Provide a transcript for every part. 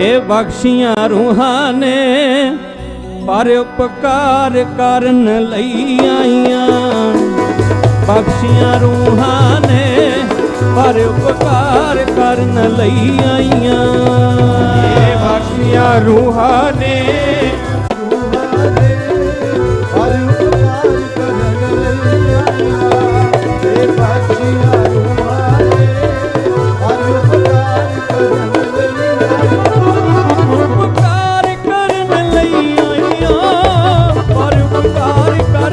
ਇਹ ਬਖਸ਼ੀਆਂ ਰੂਹਾਂ ਨੇ ਪਰ ਉਪਕਾਰ ਕਰਨ ਲਈ ਆਈਆਂ ਬਖਸ਼ੀਆਂ ਰੂਹਾਂ ਨੇ ਪਰ ਉਪਕਾਰ ਕਰਨ ਲਈ ਆਈਆਂ ਇਹ ਬਖਸ਼ੀਆਂ ਰੂਹਾਂ ਨੇ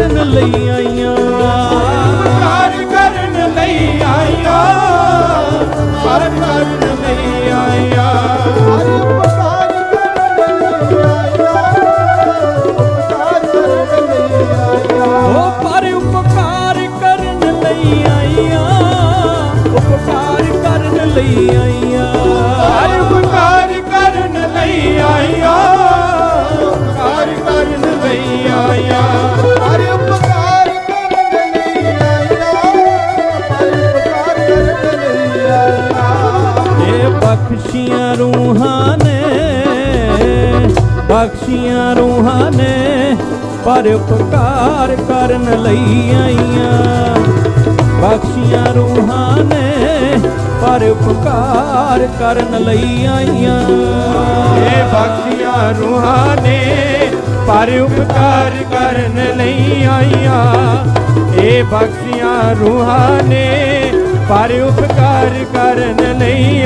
ਕਰਨ ਲਈ ਆਈਆਂ। ਉਪਕਾਰ ਕਰਨ ਲਈ ਆਈਆਂ। ਪਰ ਕਰਨ ਬਖਸ਼ੀਆਂ ਰੂਹਾਂ ਨੇ, ਬਖਸ਼ੀਆਂ ਰੂਹਾਂ ਨੇ, ਪਰ ਉਪਕਾਰ ਕਰਨ ਲਈ ਆਈਆਂ। ਬਖਸ਼ੀਆਂ ਰੂਹਾਂ ਨੇ, ਪਰ ਉਪਕਾਰ ਕਰਨ ਲਈ ਆਈਆਂ। ਇਹ ਬਖਸ਼ੀਆਂ ਰੂਹਾਂ ਨੇ, ਪਰ ਉਪਕਾਰ ਕਰਨ ਲਈ ਆਈਆਂ। ਇਹ ਬਖਸ਼ੀਆਂ ਰੂਹਾਂ ਨੇ, ਪਰ ਉਪਕਾਰ ਕਰਨ ਲਈ